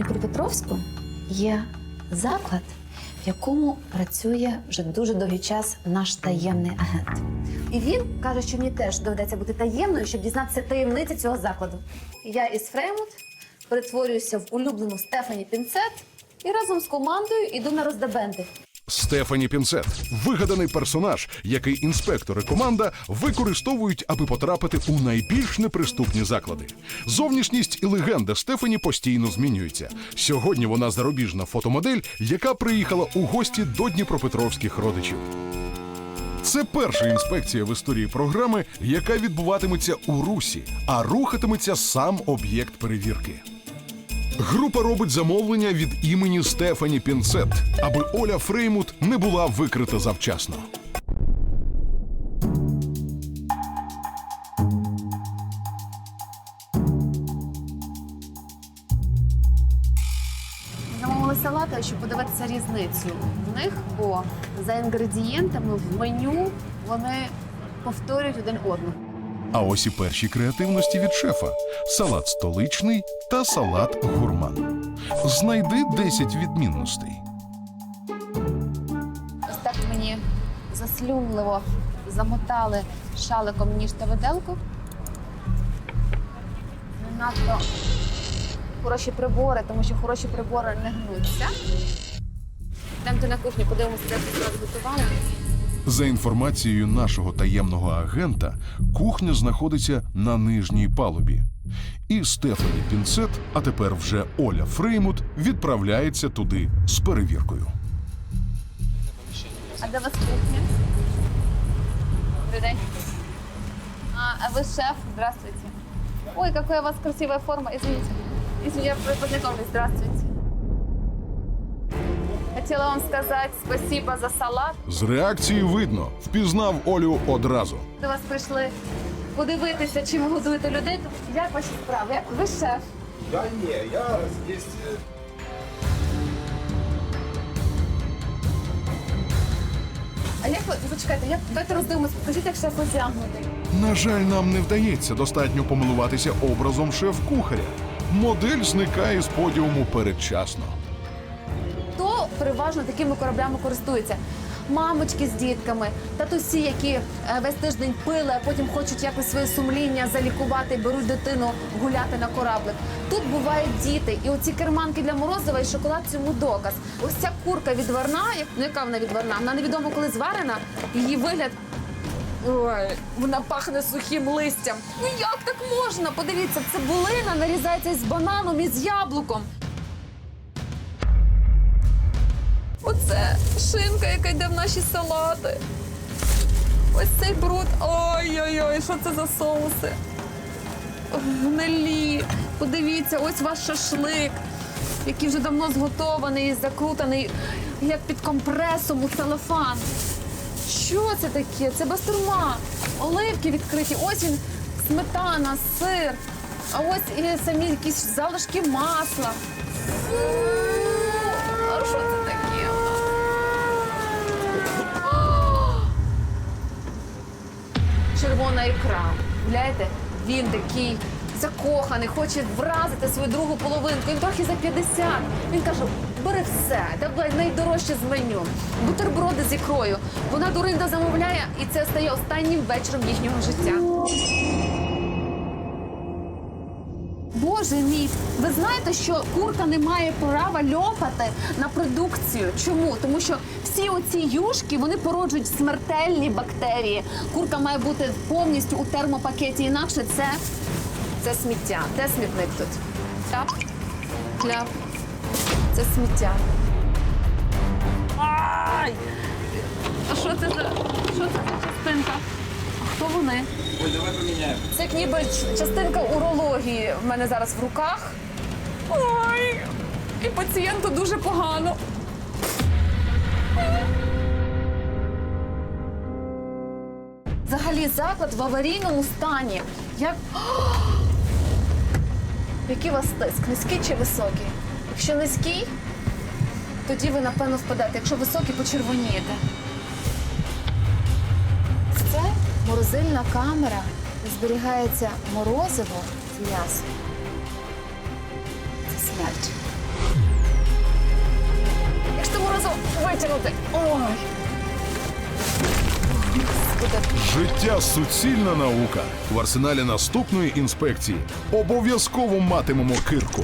Дніпропетровську є заклад, в якому працює вже дуже довгий час наш таємний агент. І він каже, що мені теж доведеться бути таємною, щоб дізнатися таємниці цього закладу. Я із Фреймут перетворююся в улюблену Стефані Пінцет і разом з командою йду на роздабенти. Стефані Пінцет вигаданий персонаж, який інспектори команда використовують, аби потрапити у найбільш неприступні заклади. Зовнішність і легенда Стефані постійно змінюються. Сьогодні вона зарубіжна фотомодель, яка приїхала у гості до дніпропетровських родичів. Це перша інспекція в історії програми, яка відбуватиметься у русі, а рухатиметься сам об'єкт перевірки. Група робить замовлення від імені Стефані Пінцет, аби Оля Фреймут не була викрита завчасно. Замовили салати, щоб подивитися різницю в них, бо за інгредієнтами в меню вони повторюють один одного. А ось і перші креативності від шефа: салат столичний та салат гурман. Знайди 10 відмінностей. Ось так мені заслюмливо замотали шаликом ніж та виделку. Не надто хороші прибори, тому що хороші прибори не гнуться. Йдемте на кухню, подивимося, як зараз готували. За інформацією нашого таємного агента, кухня знаходиться на нижній палубі. І Стефані Пінцет, а тепер вже Оля Фреймут, відправляється туди з перевіркою. А де вас кухня? Добрий день. А, а вы шеф? Здравствуйте. Ой, какая у вас красивая форма. Извините. Извините, я познакомлюсь. Здравствуйте. Хотела вам сказать спасибо за салат. З реакції видно, впізнав Олю одразу. До вас прийшли подивитися, чим ви годуєте людей. Як ваші справи? Як ви шеф? Да не, я здесь... э, А як ви почекайте, як давайте роздивимось, покажіть, як шеф одягнутий. На жаль, нам не вдається достатньо помилуватися образом шеф-кухаря. Модель зникає з подіуму передчасно. Переважно такими кораблями користується? Мамочки з дітками, татусі, які е, весь тиждень пили, а потім хочуть якось своє сумління залікувати, беруть дитину гуляти на кораблик. Тут бувають діти, і оці керманки для морозива і шоколад цьому доказ. Ось ця курка відварна, ну яка вона відварна? Вона невідомо коли зварена. Її вигляд. Ой, вона пахне сухим листям. Ну як так можна? Подивіться, цибулина нарізається із бананом і з яблуком. Оце шинка, яка йде в наші салати. Ось цей бруд. Ой-ой-ой, що це за соуси? Гнилі. Подивіться, ось ваш шашлик, який вже давно зготований, закрутаний, як під компресом у целофан. Що це таке? Це бастурма. Оливки відкриті. Ось він, сметана, сир. А ось і самі якісь залишки масла. А що це таке? Червона ікра. Гуляєте? Він такий закоханий, хоче вразити свою другу половинку. Він трохи за 50. Він каже: бери все, давай найдорожче з меню. Бутерброди з ікрою. Вона дуринда замовляє, і це стає останнім вечором їхнього життя. Мій, ви знаєте, що курка не має права льопати на продукцію. Чому? Тому що всі оці юшки вони породжують смертельні бактерії. Курка має бути повністю у термопакеті. Інакше це, це сміття. Де смітник тут? Кляп, кляп. Це сміття. Ай! А що це за що це за частинка? Хто вони? Ой, давай поменяем. Це як ніби частинка урології в мене зараз в руках. Ой, і пацієнту дуже погано. Взагалі заклад в аварійному стані. Як... Який у вас тиск? Низький чи високий? Якщо низький, тоді ви напевно впадете. Якщо високий, почервонієте. Морозильна камера, де зберігається морозиво з м'ясом. Це смерть. витягнути. Ой. Життя суцільна наука. В арсеналі наступної інспекції обов'язково матимемо кирку.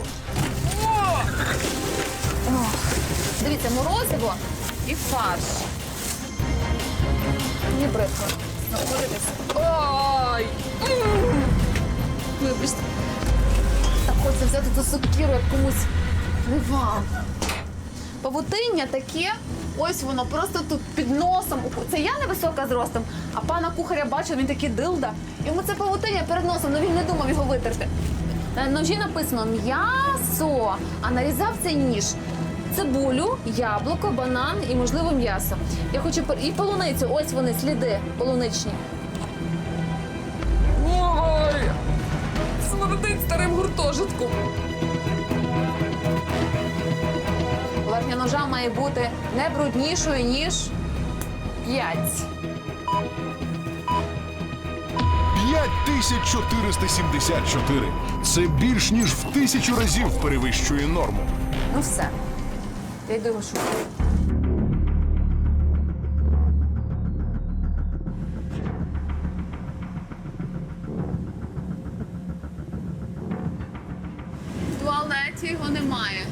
Дивіться, морозиво і фарш. Мені бридко. Знаходитися. Ой! Вибачте. Так хочеться взяти ту сокиру, як комусь не. Павутиння таке, ось воно просто тут під носом. Це я невисока зростом, а пана кухаря бачив, він такий дилда. Йому це павутиння перед носом, але він не думав його витерти. На ножі написано м'ясо, а нарізав цей ніж. Цибулю, яблуко, банан і, можливо, м'ясо. Я хочу пер- і полуницю. Ось вони, сліди полуничні. Ой! Смердить старим гуртожитком. Поверхня ножа має бути не бруднішою, ніж 5. 5474. Це більш ніж в тисячу разів перевищує норму. Ну все. Я йду його шукати. В туалеті його немає.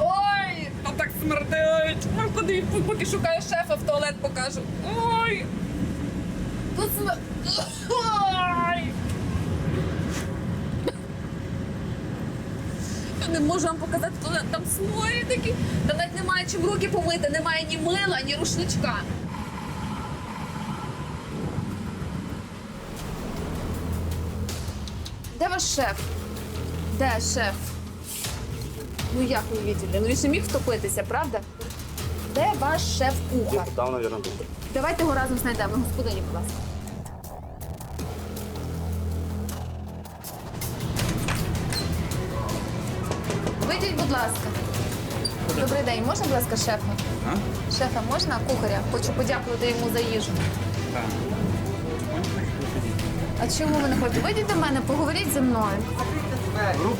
Ой, то так смердить. Ой, Подивіться, поки шукаю шефа, в туалет покажу. Ой. Тут смер... Ой. Я не можу вам показати, туалет, там сморі такі. Там навіть немає чим руки помити, немає ні мила, ні рушничка. Де ваш шеф? Де шеф? Ну як ви виділи? Ну він же міг втопитися, правда? Де ваш шеф-кухар? Там, наверное, тут. Давайте його разом знайдемо. Господині, будь ласка. Будь ласка. Добрий день. Можна, будь ласка, шефа? Шефа, можна кухаря? Хочу подякувати йому за їжу. А чому ви не хочете? Вийдіть до мене, поговоріть зі мною.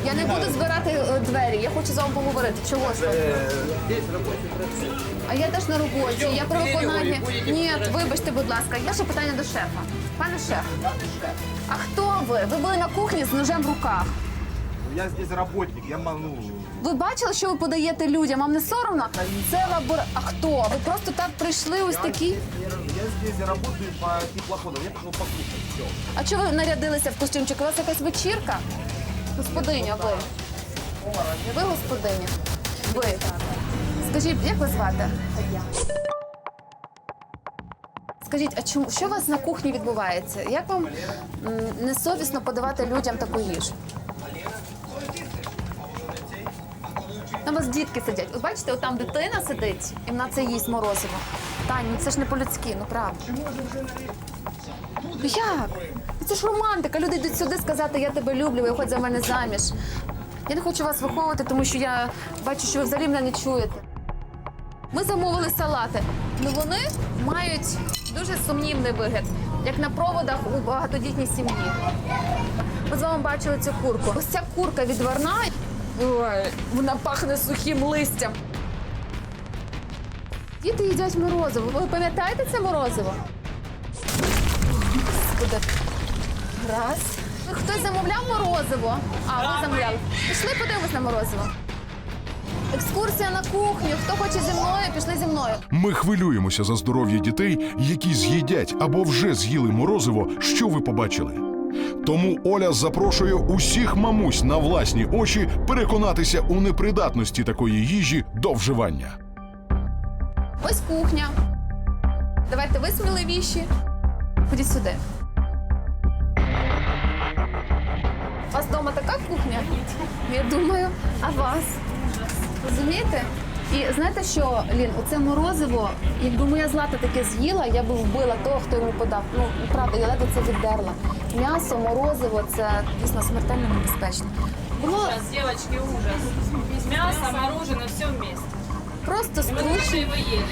Я не буду збирати е, двері, я хочу з вами поговорити. Чого ж ви? Процесс. А я теж на роботі. Я про виконання. Ні, вибачте, будь ласка, є ще питання до шефа. Пане шеф, а хто ви? Ви були на кухні з ножем в руках. Я здесь работник, я могу... Ви бачили, що ви подаєте людям? Вам не соромно? Це лабор... А хто? Ви просто так прийшли ось такі? Я здесь работаю по теплоходу, я пришел покушать, все. А чого ви нарядилися в костюмчик? У вас якась вечірка? Господиня, ви. Ви господиня. Ви. Скажіть, як вас звати? Скажіть, а чому що у вас на кухні відбувається? Як вам м, несовісно подавати людям таку їжу? Там у вас дітки сидять. Ви бачите, отам дитина сидить, і вона це їсть морозиво. Тань, ну це ж не по-людськи, ну правда. Ну як? Ну Це ж романтика. Люди йдуть сюди сказати, я тебе люблю, виходь за мене заміж. Я не хочу вас виховувати, тому що я бачу, що ви взагалі мене не чуєте. Ми замовили салати, але вони мають дуже сумнівний вигляд, як на проводах у багатодітній сім'ї. Ми з вами бачили цю курку. Ось ця курка відварна, ой, вона пахне сухим листям. Діти їдять морозиво. Ви пам'ятаєте це морозиво? Господи. Раз. Хтось замовляв морозиво? А, ви замовляли. Пішли подивимось на морозиво. Екскурсія на кухню. Хто хоче зі мною, пішли зі мною. Ми хвилюємося за здоров'я дітей, які з'їдять або вже з'їли морозиво, що ви побачили. Тому Оля запрошує усіх мамусь на власні очі переконатися у непридатності такої їжі до вживання. Ось кухня. Давайте ви сміливіші. Ходіть сюди. У вас вдома така кухня? Я думаю, а вас? Розумієте? І знаєте що, Лін, оце морозиво, якби моя злата таке з'їла, я би вбила того, хто йому подав. Ну, правда, я ледве це віддерла. М'ясо, морозиво це дійсно смертельно небезпечно. Було Ужас, девочки, ужас. Мясо, мороженое, все вместе. просто Мы скучно. что его ели.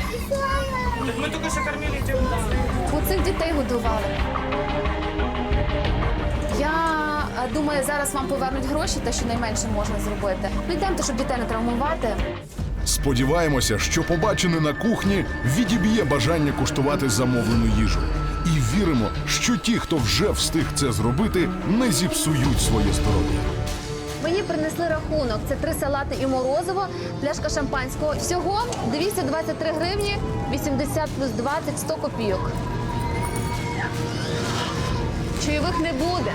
Мы только что кормили тебя. Бо цих дітей годували. Я е, думаю, зараз вам повернуть гроші, те, що найменше можна зробити. Ну йдемте, щоб дітей не травмувати. Сподіваємося, що побачене на кухні відіб'є бажання куштувати замовлену їжу. І віримо, що ті, хто вже встиг це зробити, не зіпсують своє здоров'я. Мені принесли рахунок. Це три салати і морозиво, пляшка шампанського. Всього 223 гривні, 80 плюс 20 – 100 копійок. Чайових не буде.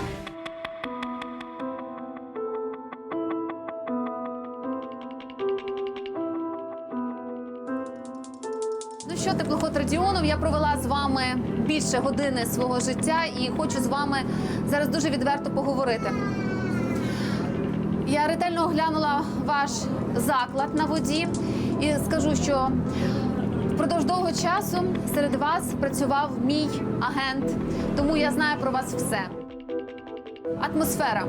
Що, теплоход Радіонов, я провела з вами більше години свого життя і хочу з вами зараз дуже відверто поговорити. Я ретельно оглянула ваш заклад на воді і скажу, що впродовж довгого часу серед вас працював мій агент, тому я знаю про вас все. Атмосфера.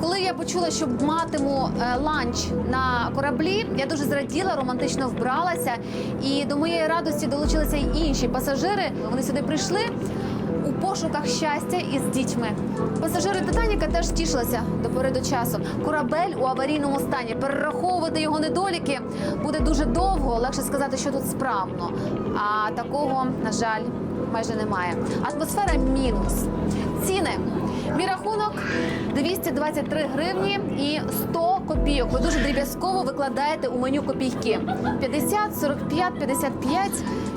Коли я почула, що матиму е, ланч на кораблі, я дуже зраділа, романтично вбралася, і до моєї радості долучилися й інші пасажири. Вони сюди прийшли у пошуках щастя із дітьми. Пасажири Титаніка теж тішилися до пори до часу. Корабель у аварійному стані. Перераховувати його недоліки буде дуже довго. Легше сказати, що тут справно. А такого, на жаль, майже немає. Атмосфера мінус. Ціни. Мій рахунок 223 гривні і 100 копійок. Ви дуже дріб'язково викладаєте у меню копійки. 50, 45, 55.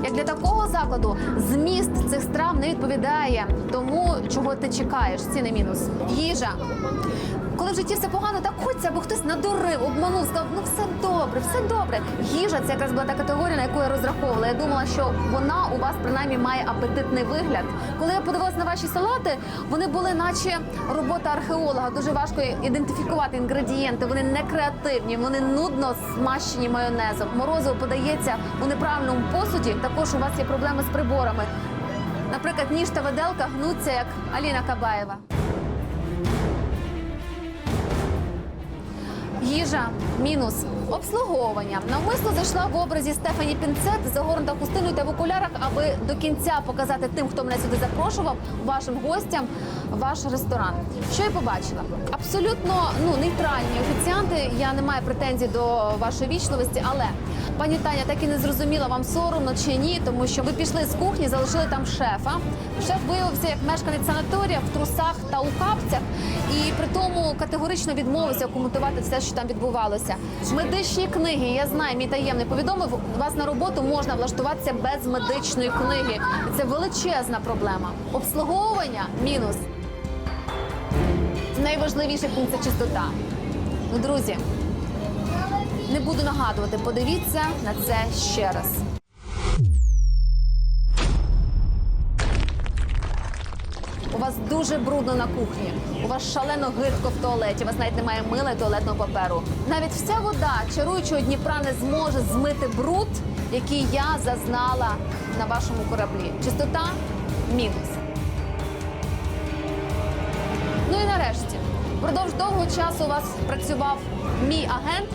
Як для такого закладу зміст цих страв не відповідає тому, чого ти чекаєш. Ціни мінус. Їжа. Коли в житті все погано, так хочеться, або хтось надурив, обманув, сказав, ну все добре, все добре. Їжа це якраз була та категорія, на яку я розраховувала. Я думала, що вона у вас принаймні має апетитний вигляд. Коли я подивилась на ваші салати, вони були, наче робота археолога. Дуже важко ідентифікувати інгредієнти. Вони не креативні, вони нудно смащені майонезом. Морозиво подається у неправильному посуді. Також у вас є проблеми з приборами. Наприклад, ніж та виделка гнуться як Аліна Кабаєва. Їжа мінус обслуговування. Навмисно зайшла в образі Стефані Пінцет, загорнута хустиною та в окулярах, аби до кінця показати тим, хто мене сюди запрошував, вашим гостям, ваш ресторан. Що я побачила? Абсолютно ну нейтральні офіціанти. Я не маю претензій до вашої вічливості, але пані Таня так і не зрозуміла, вам соромно чи ні, тому що ви пішли з кухні, залишили там шефа. Шеф виявився як мешканець санаторія в трусах та у капцях, і при тому категорично відмовився коментувати все, що там відбувалося. Медичні книги, я знаю, мій таємний повідомив, вас на роботу можна влаштуватися без медичної книги. Це величезна проблема. Обслуговування мінус. Найважливіший пункт це чистота. Ну, друзі, не буду нагадувати, подивіться на це ще раз. Дуже брудно на кухні. У вас шалено гидко в туалеті. Вас навіть немає мила і туалетного паперу. Навіть вся вода чаруючого Дніпра не зможе змити бруд, який я зазнала на вашому кораблі. Чистота мінус. Ну і нарешті, впродовж довгого часу у вас працював мій агент.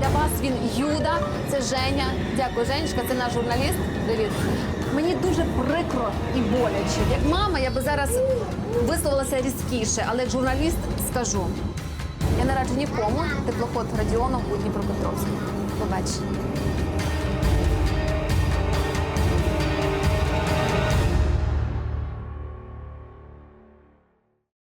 Для вас він Юда, це Женя. Дякую, Женечка, це наш журналіст. Привіт. Мені дуже прикро і боляче. Як мама, я би зараз висловилася різкіше, але як журналіст скажу. Я не раджу нікому теплоход Радіоном у Дніпропетровську. Побачення.